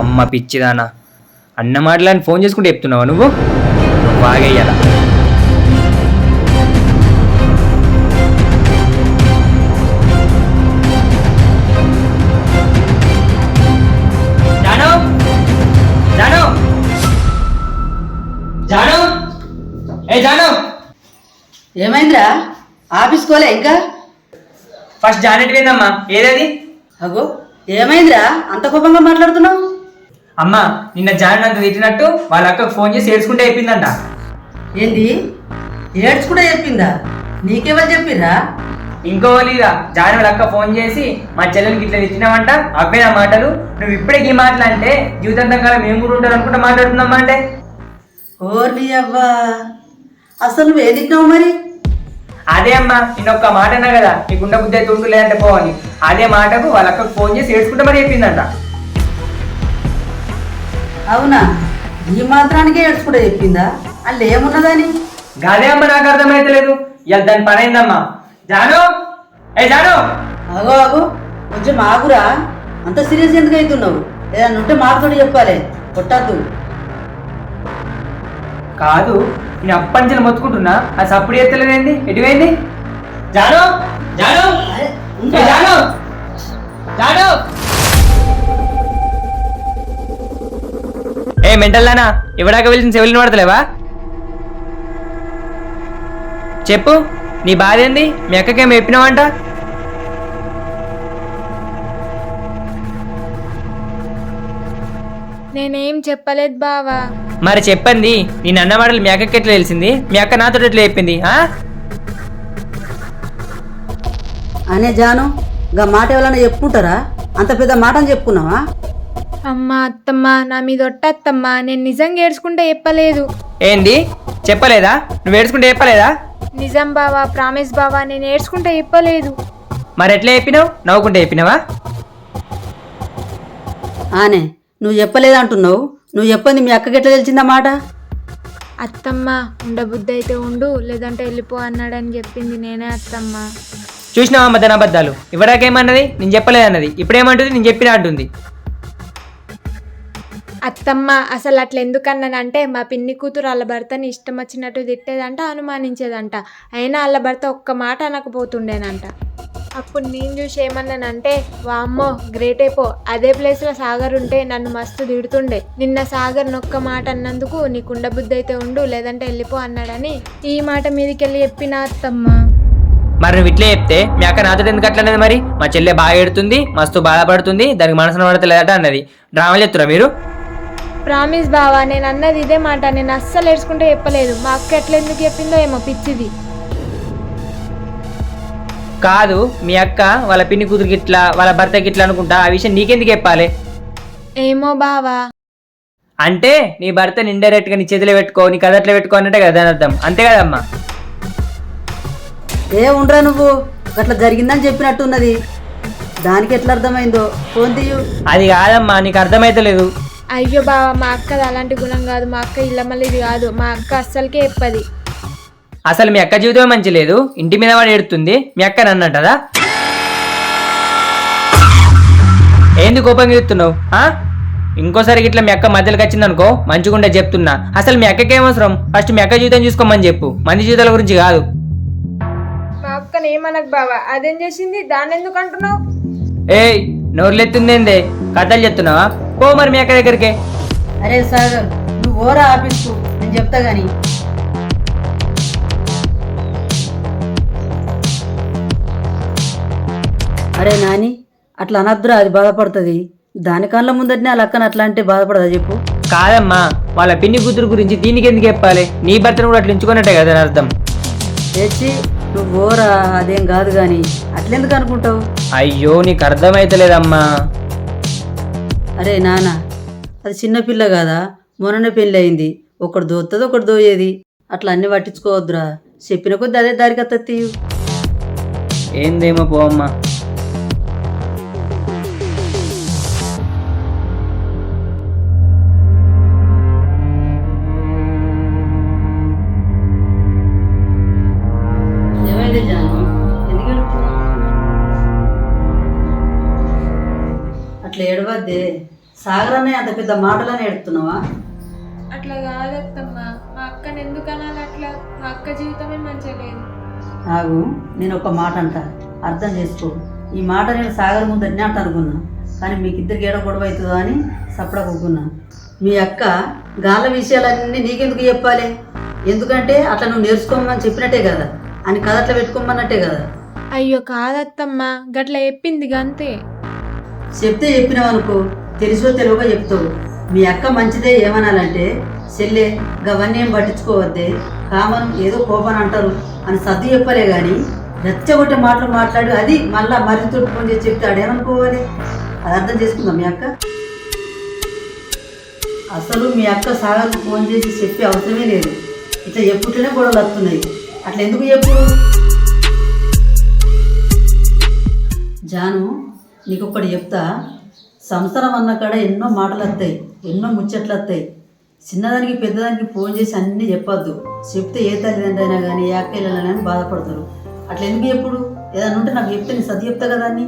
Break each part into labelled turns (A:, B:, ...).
A: అమ్మ పిచ్చిదానా. అన్న మాటలని ఫోన్ చేసుకుంటే చెప్తున్నావా నువ్వు? బాగేయాల? జాను జాను జాను ఏ జాను
B: ఏమైందిరా? ఆఫీస్ కోలే ఇంకా?
A: ఫస్ట్ జానెట్ పోయిందమ్మా ఏదది?
B: అగో ఏమైందిరా? అంత కోపంగా మాట్లాడుతున్నావు?
A: అమ్మా నిన్న జాన్ అంత తిట్టినట్టు వాళ్ళ అక్కకు ఫోన్ చేసి ఏడ్చుకుంటే చెప్పిందంట.
B: ఏంది? ఏడ్చుకుంటే చెప్పిందా? నీకెవరు చెప్పిర్రా?
A: ఇంకో లేదా జాన్ వాళ్ళ అక్క ఫోన్ చేసి మా చెల్లెలకి ఇట్లా తిట్టినామంట అవే నా మాటలు. నువ్వు ఇప్పుడే ఈ మాటలు అంటే జీవితాంతం కాలం మేము కూడా ఉంటారు అనుకుంటా మాట్లాడుతున్నామా అంటే.
B: ఓర్ని అవ్వా అసలు నువ్వు ఏది మరి?
A: అదే అమ్మా నేను ఒక్క మాట అన్నా కదా నీ గుండె బుద్ధి అయితే ఉండు లేదంటే పోవని అదే మాటకు వాళ్ళ అక్కకు ఫోన్ చేసి ఏడ్చుకుంటే మరి చెప్పిందంట.
B: అవునా? ఈ మాత్రానికే ఏడ్చుకుంటే చెప్పిందా? అల్ల ఏమున్నదని?
A: అదే అమ్మ నాకు అర్థమైతలేదు ఇవాళ దాని పని అయిందమ్మా. జాను! ఏ జాను!
B: అగో అగో కొంచెం ఆగురా. అంత సీరియస్ ఎందుకు అవుతున్నావు? ఏదన్నా ఉంటే మాటతోటి చెప్పాలి. కొట్టద్దు.
A: కాదు నేను అప్పంచెలు మొత్తుకుంటున్నా. అది సప్పుడు ఎత్తలేదేంది ఎటువైంది? జాను! జాను జాను! జాను! ఏ మెంటల్లానా ఇవ్వడాక వెళ్ళిన సెవిలిని పడతలేవా చెప్పు నీ బాధ ఏంది? మీ అక్కకేం చెప్పినావంట?
C: నేనేం చెప్పలేదు బావా.
A: మరి చెప్పండి నేను అన్న మాటలు మీ అక్కకి ఎట్లా తెలిసింది? మీ అక్క నాతో ఎట్లా చెప్పింది ఆ?
B: అనే జాను గా మాట ఎవరైనా చెప్పుకుంటారా? అంత పెద్ద మాట అని చెప్పుకున్నావా?
C: అమ్మ అత్తమ్మ నా మీద ఒట్టత్తమ్మ నేను నిజంగా ఏడ్చుకుంటే చెప్పలేదు.
A: ఏంది? చెప్పలేదా? నువ్వు ఏడ్చుకుంటే చెప్పలేదా?
C: నిజం బావా ప్రామిస్ బావా నేను ఏడ్చుకుంటే చెప్పలేదు.
A: మరి ఎట్లా చెప్పినావు? నవ్వుకుంటే చెప్పినావా?
B: ఆనే నువ్వు చెప్పలేదంటున్నావు. నువ్వు చెప్పింది మీ అక్కకి ఎట్లా తెలిసిందా మాట?
C: అత్తమ్మ ఉండబుద్ధి అయితే ఉండు లేదంటే వెళ్ళిపో అన్నాడని చెప్పింది నేనే అత్తమ్మ.
A: చూసినావా మధ్యాహ్న అబద్ధాలు? ఇవ్వడాకేమన్నది నేను చెప్పలేదన్నది. ఇప్పుడేమంటుంది? నేను చెప్పినా అంటుంది.
C: అత్తమ్మ అసలు అట్లా ఎందుకన్నానంటే మా పిన్ని కూతురు వాళ్ళ భర్తని ఇష్టం వచ్చినట్టు తిట్టేదంట అనుమానించేదంట. అయినా వాళ్ళ భర్త ఒక్క మాట అనకపోతుండేనంట. అప్పుడు నేను చూసి ఏమన్నానంటే వామ్మో గ్రేట్ అయిపో అదే ప్లేస్లో సాగర్ ఉంటే నన్ను మస్తు తిడుతుండే. నిన్న సాగర్ నొక్క మాట అన్నందుకు నీకు ఉండబుద్ధి అయితే ఉండు లేదంటే వెళ్ళిపో అన్నాడని ఈ మాట మీదకి వెళ్ళి చెప్పిన అత్తమ్మ.
A: మరి నువ్వు ఇట్లే చెప్తే మీ అక్క నాతో ఎందుకు అట్లనేది మరి? మా చెల్లె బాగా ఎడుతుంది మస్తు బాధపడుతుంది దానికి మనసున పడతలేదట అన్నది. డ్రామాలు చెప్తురా మీరు?
C: ప్రామిస్ బావా నేను అన్నది ఇదే మాట నేను అస్సలు ఏడ్చుకుంటే చెప్పలేదు. మా అక్క ఎట్లా ఎందుకు చెప్పిందో ఏమో పిచ్చిది.
A: కాదు మీ అక్క వాళ్ళ పిన్ని కూతురికి ఇట్లా వాళ్ళ భర్తకి ఇట్లా అనుకుంటా ఆ విషయం నీకెందుకు చెప్పాలి?
C: ఏమో బావా.
A: అంటే నీ భర్తని ఇండైరెక్ట్గా నీ చేతిలో పెట్టుకో నీ కదట్లో పెట్టుకో అన్నట్టే కదా దాని అర్థం. అంతే కదమ్మా?
B: ఏ ఉండరా నువ్వు? అట్లా జరిగిందని చెప్పినట్టున్నది. దానికి ఎట్లా అర్థమైందో? ఫోన్ తీయు.
A: అది కాదమ్మా నీకు అర్థమైతలేదు.
C: అయ్యో బావా మా అక్కది అలాంటి గుణం కాదు. మా అక్క మళ్ళీ కాదు. మా అక్క అస్సలకే చెప్పది.
A: అసలు మీ అక్క జీవితమే మంచి లేదు. ఇంటి మీద వాడు ఎడుతుంది మీ అక్క నన్నంటదా ఏంది కోపంగా చెప్తున్నావు? ఆ? ఇంకోసారి ఇట్లా మీ అక్క మధ్యలోకి వచ్చిందనుకో మంచిగుండే చెప్తున్నా. అసలు మీ అక్కకి ఏమవసరం ఫస్ట్ మీ అక్క జీవితం చూసుకోమని చెప్పు. మంది జీవితాల గురించి కాదు.
C: మా అక్కని ఏమనకు బావా? అదేం చేసింది? దాన్ని ఎందుకు అంటున్నావు?
A: ఏయ్ నోరులెత్తుందేందే? కథలు చెప్తున్నావా? పో మరి మీ అక్క దగ్గరికి.
B: అరే సాగర్ నువ్వు ఓరా ఆఫీస్కు నేను చెప్తా గాని. అరే నాని అట్లా అనద్దురా అది బాధపడుతుంది. దాని కళ్ళ ముందటనే ఆ లక్కన అట్లా అంటే బాధపడదా చెప్పు?
A: కాదమ్మా వాళ్ళ పిన్ని కూతురు గురించి దీనికి ఎందుకు చెప్పాలి? నీ భర్తను కూడా అట్లా ఉంచుకున్నట్టే కదా దాని అర్థం.
B: తెచ్చి నువ్వు ఓరా అదేం కాదు కానీ అట్లెందుకు అనుకుంటావు?
A: అయ్యో నీకు అర్థమైతలేదమ్మా.
B: అరే నాన్న అది చిన్నపిల్ల కదా? మొన్న పెళ్ళి అయింది ఒకటి దోత్తది ఒకటి దోయేది. అట్లా అన్ని పట్టించుకోవద్దురా. చెప్పిన కొద్ది అదే దారికి అత్త తీయు
A: ఏందేమో
B: పోమ్మా. ఏడుస్తున్నావ్? అట్లా ఏడవద్దే సాగర్ అన్నయ్య అంత పెద్ద మాటలని ఎడుతున్నావా?
C: అట్లా కాదత్తమ్మా. మా అక్కని ఎందుకు అనాలి అట్లా? మా అక్క జీవితమే మంచిగా లేదు.
B: ఆగు నేను ఒక మాట అంట. అర్థం చేసుకో. ఈ మాట నేను సాగర్ ముందు అన్నట్టు అనుకున్నా. కానీ మీకు ఇద్దరికి ఏడ గొడవ అవుతుందో అని సపడ కూకున్నా మీ అక్క గాల విషయాలన్నీ నీకెందుకు చెప్పాలి? ఎందుకంటే అట్లా నువ్వు నేర్చుకోమని చెప్పినట్టే కదా. అని కథ అట్లా పెట్టుకోమన్నట్టే కదా.
C: అయ్యో కాదత్తమ్మా. గట్ల చెప్పింది గంతే.
B: చెప్తే చెప్పినావు అనుకో తెలుసో తెలియక చెప్తావు. మీ అక్క మంచిదే ఏమనాలంటే చెల్లె గవన్నీ ఏం పట్టించుకోవద్దే కామన్ ఏదో కోపం అంటారు అని సర్ది చెప్పలే కానీ రెచ్చగొట్టే మాటలు మాట్లాడి అది మళ్ళా మరింత ఫోన్ చేసి చెప్తాడు ఏమనుకోవాలి అది అర్థం చేసుకుందాం మీ అక్క? అసలు మీ అక్క సాగర్కు ఫోన్ చేసి చెప్పే అవసరమే లేదు. ఇట్లా చెప్పుట్లనే గొడవలు వస్తున్నాయి అట్లా ఎందుకు చెప్పు? జాను నీకు ఒకటి చెప్తా. సంసారం అన్న కాడ ఎన్నో మాటలు వస్తాయి ఎన్నో ముచ్చట్లు వస్తాయి చిన్నదానికి పెద్దదానికి ఫోన్ చేసి అన్నీ చెప్పొద్దు. చెప్తే ఏ తల్లిదండ్రి అయినా కానీ ఏ అక్కయ్యలైనా కానీ బాధపడతారు. అట్లా ఎందుకు ఎప్పుడు ఏదైనా ఉంటే నాకు చెప్తే నేను సర్ది చెప్తా కదా అని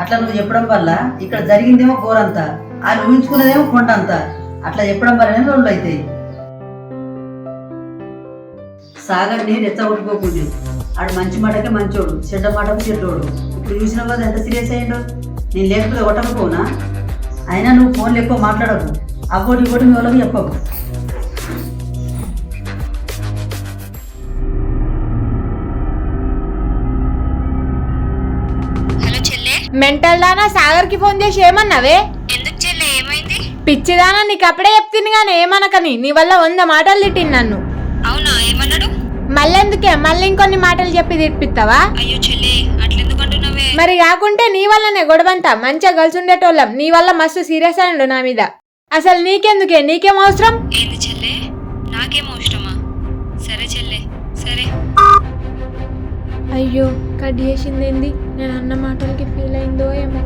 B: అట్లా నువ్వు చెప్పడం వల్ల ఇక్కడ జరిగిందేమో కోరంతా అది ఊహించుకున్నదేమో కొండ అంతా అట్లా చెప్పడం వల్లనే రోడ్లు అవుతాయి సాగర్ని రెచ్చగొట్టుకోకుండా ఆడు మంచి మాటకే మంచోడు చెడ్డ మాటకు చెడ్డోడు. ఇప్పుడు చూసిన వాళ్ళు ఎంత సీరియస్ అయ్యిండో. నేను లేకపోతే కొట్టకపోనా అయినా నువ్వు ఫోన్లు ఎక్కువ మాట్లాడకు. అవ్వటి వాళ్ళకి చెప్పకు.
D: హలో చెల్లె.
C: మెంటల్ దానా సాగర్కి ఫోన్ చేసి ఏమన్నావే?
D: ఎందుకు చెల్లె ఏమైంది?
C: పిచ్చిదానా నీకు అప్పుడే చెప్తుంది కానీ ఏమనకని. నీ వల్ల వంద మాటలు తిట్టింది నన్ను.
D: అవునా ఏమన్నాడు?
C: మళ్ళెందుకే? మళ్ళీ ఇంకొన్ని మాటలు చెప్పి తిట్టిస్తావా?
D: అయ్యో చెల్లె
C: మరి కాకుంటే నీ వల్లనే గొడవంతా. మంచిగా కలిసి ఉండేటోళ్ళం. నీ వల్ల మస్తు సీరియస్ అయ్యండు నా మీద. అసలు నీకెందుకే? నీకేం అవసరం?
D: ఏంది చెల్లె? నాకేం అవసరమా? సరే చెల్లె సరే.
C: అయ్యో కట్ చేసిందేంది? నేను అన్న మాటలకి ఫీల్ అయిందో ఏమో.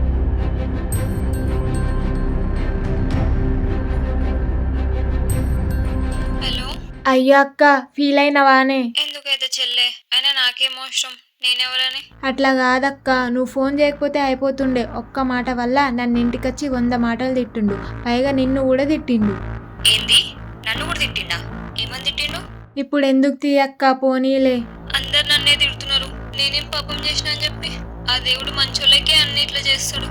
C: అయ్యో అక్క ఫీల్ అయినవానే.
D: ఎందుకైతే చెల్లె? అయినా నాకేం అవసరం? నేనెవరని?
C: అట్లా కాదక్క. నువ్వు ఫోన్ చేయకపోతే అయిపోతుండే. ఒక్క మాట వల్ల నన్ను ఇంటికొచ్చి వంద మాటలు తిట్టిండు. పైగా నిన్ను కూడా తిట్టిండు.
D: ఏంది? నన్ను కూడా తిట్టిండా? ఏమని తిట్టిండు?
C: ఇప్పుడు ఎందుకు తీయక్క పోనీలే.
D: అందరు నన్నే తిడుతున్నారు. నేనేం పాపం చేసినా అని చెప్పి ఆ దేవుడు మంచోళ్ళకే అన్ని ఇట్లా చేస్తాడు.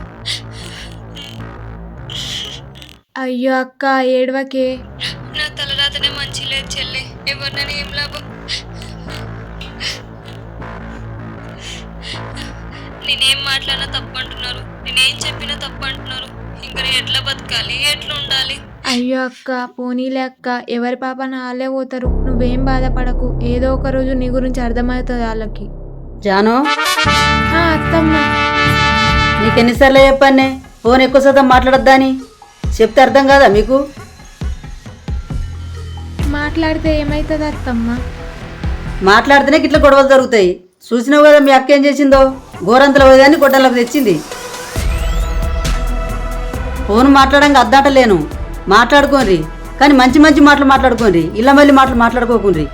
C: అయ్యో అక్క ఏడవకే.
D: నా తలరాతనే మంచి లేదు చెల్లె. ఎవరినని ఏం లాభం? నేనేం మాట్లాడినా తప్పు అంటున్నారు నేనేం చెప్పినా తప్పు అంటున్నారు ఇంకా ఎట్లా బతకాలి? ఎట్లా ఉండాలి?
C: అయ్యో అక్క పోనీలే అక్క. ఎవరి పాపన వాళ్ళే పోతారు. నువ్వేం బాధపడకు. ఏదో ఒక రోజు నీ గురించి అర్థమవుతుంది వాళ్ళకి
B: జాను?
C: ఆ, అత్తమ్మ.
B: నీకు ఎన్నిసార్లు చెప్పానే ఫోన్ ఎక్కువ శాతం మాట్లాడొద్దా అని చెప్తే అర్థం కాదా మీకు?
C: మాట్లాడితే ఏమవుతుంది అత్తమ్మ?
B: మాట్లాడితేనే ఇట్లా గొడవలు జరుగుతాయి. చూసినావు కదా మీ అక్క ఏం చేసిందో? గోరంతల పోయేదాన్ని గొడ్డలకు తెచ్చింది. ఫోన్ మాట్లాడంగా అద్దాటలేను మాట్లాడుకోండి కానీ మంచి మంచి మాటలు మాట్లాడుకోండి ఇళ్ళ మళ్ళీ మాటలు మాట్లాడుకోకుండ్రి.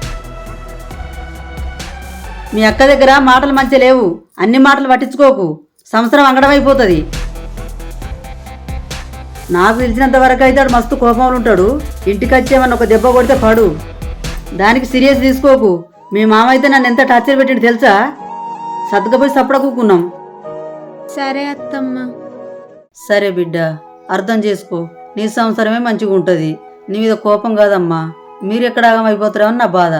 B: మీ అక్క దగ్గర మాటలు మంచి లేవు. అన్ని మాటలు పట్టించుకోకు. సంవత్సరం అంగడం అయిపోతుంది. నాకు తెలిసినంత వరకు అయితే వాడు మస్తు కోపంలో ఉంటాడు. ఇంటికి వచ్చేమని ఒక దెబ్బ కొడితే పడు. దానికి సీరియస్ తీసుకోకు. మీ మామ అయితే నన్ను ఎంత టార్చర్ పెట్టిండు తెలుసా? సర్దుకపోయి సప్పుడ కూకున్నాం.
C: సరే అత్తమ్మ.
B: సరే బిడ్డ అర్థం చేసుకో. నీ సంవత్సరమే మంచిగా ఉంటుంది నీ మీద కోపం కాదమ్మా. మీరు ఎక్కడ ఆగమైపోతారేమని నా బాధ.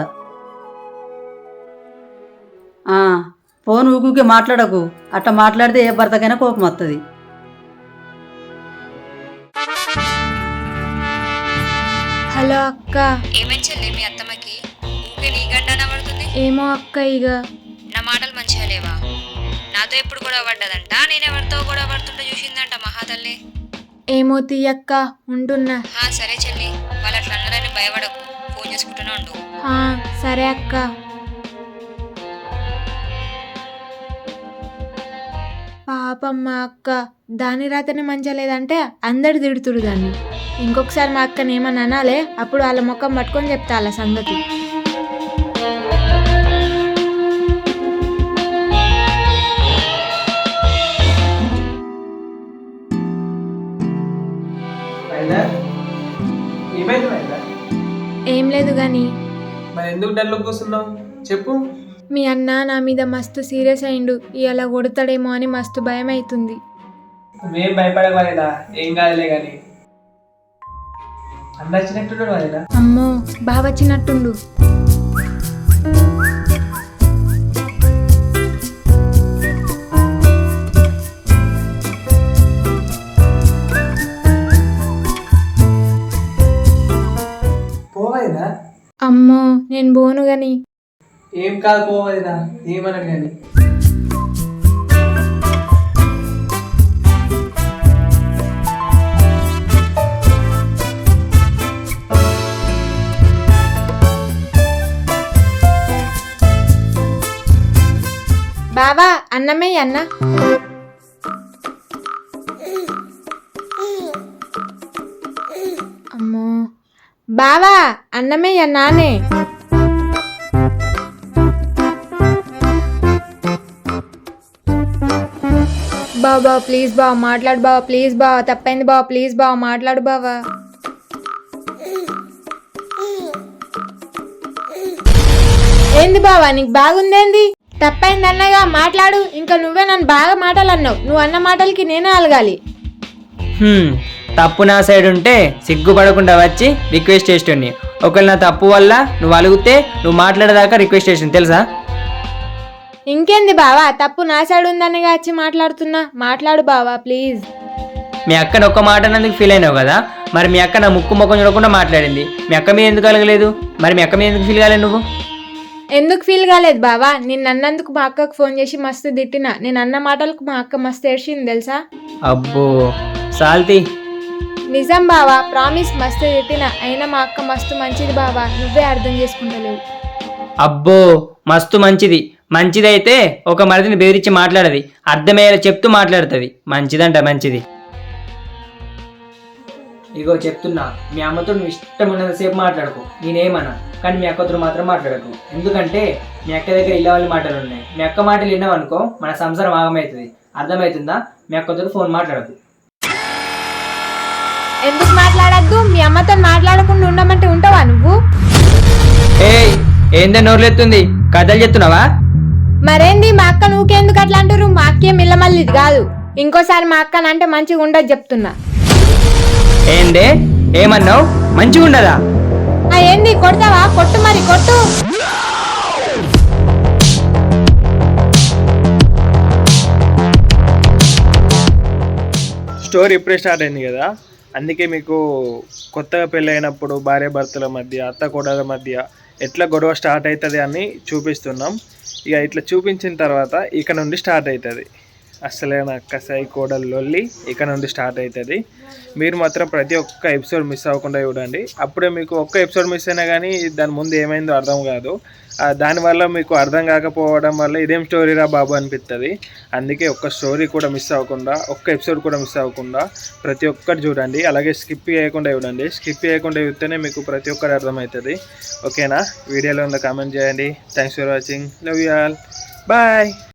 B: ఆ, ఫోన్ ఊకుకే మాట్లాడకు. అట్లా మాట్లాడితే ఏ భర్తకైనా కోపం వస్తుంది
C: హలో అక్క.
D: ఏమేం చెల్లి మీ అత్తమ్మకి? ఊకే నీ గంట పడుతుంది
C: ఏమో అక్క ఇక
D: నా మాటలు మంచిగా లేవా నాతో ఎప్పుడు కూడా పడ్డదంట? నేను ఎవరితో కూడా పడుతుంటే చూసిందంట మహాతల్లి.
C: ఏమో తీయక్క ఉంటున్నా
D: హా సరే చెల్లి. వాళ్ళు అట్లా అన్నారని భయపడకు. ఫోన్ చేసుకుంటూనే ఉండు.
C: సరే అక్క. పాపం మా అక్క దాని రాతనే మంచిగా లేదంటే అందరు తిడుతురు దాన్ని. ఇంకొకసారి మా అక్కని ఏమన్నా అనాలే అప్పుడు వాళ్ళ ముఖం పట్టుకొని చెప్తా వాళ్ళ సంగతి. ఏం లేదు కానీ
E: మరి ఎందుకు డల్లు కూర్చున్నావు చెప్పు.
C: మీ అన్న నా మీద మస్తు సీరియస్ అయిండు. ఇలా కొడతాడేమో అని మస్తు భయం అవుతుంది
E: భయపడకు వదినా ఏం కాదులే కానీ అన్న వచ్చినట్టున్నాడు వదినా.
C: అమ్మో బాగా వచ్చినట్టుండు. అమ్మో నేను పోను గాని.
E: ఏం కాదు పోవైనా ఏమనడు కానీ
C: బావా అన్నమే అన్న. బావా అన్నమయ్య నానే. బావ బావ ప్లీజ్ బావ మాట్లాడు బావ ప్లీజ్ బావ తప్పైంది బావ ప్లీజ్ బావ మాట్లాడు బావా. ఏంది బావా నీకు బాగుందేంది? తప్పైంది అన్నగా మాట్లాడు. ఇంకా నువ్వే నన్ను బాగా మాటలు అన్నావు నువ్వు అన్న మాటలకి నేనే అలగాలి.
A: తప్పు నా సైడ్ ఉంటే సిగ్గుపడకుండా వచ్చి రిక్వెస్ట్ చేస్తుండే ఒకవేళ నా తప్పు వల్ల నువ్వు అలిగితే నువ్వు మాట్లాడేదాకా రిక్వెస్ట్ చేసింది తెలుసా?
C: ఇంకేంది బావా? తప్పు నా సైడ్ ఉందనిగా వచ్చి మాట్లాడుతున్నా. మాట్లాడు బావా ప్లీజ్.
A: మీ అక్కని ఒక్క మాట అన్నందుకు ఫీల్ అయినావు కదా? మరి మీ అక్క నా ముక్కు ముఖం చూడకుండా మాట్లాడింది. మీ అక్క మీద ఎందుకు కలగలేదు మరి మీ అక్క మీద ఎందుకు ఫీల్ కాలేదు నువ్వు?
C: ఎందుకు ఫీల్ కాలేదు బావా? నిన్ను అన్నందుకు మా అక్కకు ఫోన్ చేసి మస్తు తిట్టిన. నేను అన్న మాటలకు మా అక్క మస్తు ఏడ్చింది తెలుసా?
A: అబ్బో! సాల్తీ!
C: నిజం బావా ప్రామిస్ మస్తు తిట్టిన అయినా మా అక్క మస్తు మంచిది బావా నువ్వే అర్థం చేసుకుంటలేవు.
A: అబ్బో మస్తు మంచిది. మంచిదైతే ఒక మరిదిని బెదిరించి మాట్లాడది. అర్థమయ్యేలా చెప్తూ మాట్లాడుతుంది. మంచిదంట మంచిది. ఇగో చెప్తున్నా మీ అమ్మతో నువ్వు ఇష్టం ఉన్నంతసేపు మాట్లాడుకో. నేనేమన్నా కానీ మీ అక్కతో మాత్రం మాట్లాడకు. ఎందుకంటే మీ అక్క దగ్గర ఇలా వాళ్ళ మాటలు ఉన్నాయి మీ అక్క మాటలు విన్నావనుకో మన సంసారం ఆగమవుతుంది అర్థమవుతుందా మీ అక్కతో ఫోన్ మాట్లాడకు.
C: ఎందుకు మాట్లాడద్దు? మీ అమ్మతో మాట్లాడకుండా ఉండమంటే ఉంటావా నువ్వు?
A: ఏయ్ ఏందో నోరులెత్తుంది? కథలు చెప్తున్నావా?
C: మరేంది? మా అక్క నువ్వుకెందుకు అట్లా అంటారు మా అక్కేం ఇల్లమల్లిది కాదు. ఇంకోసారి మా అక్కనంటే అంటే మంచిగా ఉండదు చెప్తున్నా.
A: ఏందే? ఏమన్నావు? మంచిగా ఉండదా?
C: ఏంది? కొడతావా? కొట్టు మరి కొట్టు.
E: స్టోరీ ఇప్పుడే స్టార్ట్ అయింది కదా? అందుకే మీకు కొత్తగా పెళ్ళైనప్పుడు భార్య భర్తల మధ్య అత్త కోడల మధ్య ఎట్లా గొడవ స్టార్ట్ అవుతుంది అని చూపిస్తున్నాం. ఇక ఇట్లా చూపించిన తర్వాత ఇక నుండి స్టార్ట్ అవుతుంది. అసలైన కసాయి కోడలు లొల్లి ఇక నుండి స్టార్ట్ అవుతుంది. మీరు మాత్రం ప్రతి ఒక్క ఎపిసోడ్ మిస్ అవ్వకుండా చూడండి. అప్పుడే మీకు ఒక్క ఎపిసోడ్ మిస్ అయినా కానీ దాని ముందు ఏమైందో అర్థం కాదు. దానివల్ల మీకు అర్థం కాకపోవడం వల్ల ఇదేం స్టోరీరా బాబు అనిపిస్తుంది అందుకే ఒక్క స్టోరీ కూడా మిస్ అవ్వకుండా ఒక్క ఎపిసోడ్ కూడా మిస్ అవ్వకుండా ప్రతి ఒక్కటి చూడండి. అలాగే స్కిప్ చేయకుండా చూడండి. స్కిప్ చేయకుండా చూస్తేనే మీకు ప్రతి ఒక్కటి అర్థమవుతుంది. ఓకేనా? వీడియోలో ఉన్న కామెంట్ చేయండి. Thanks for watching love you all bye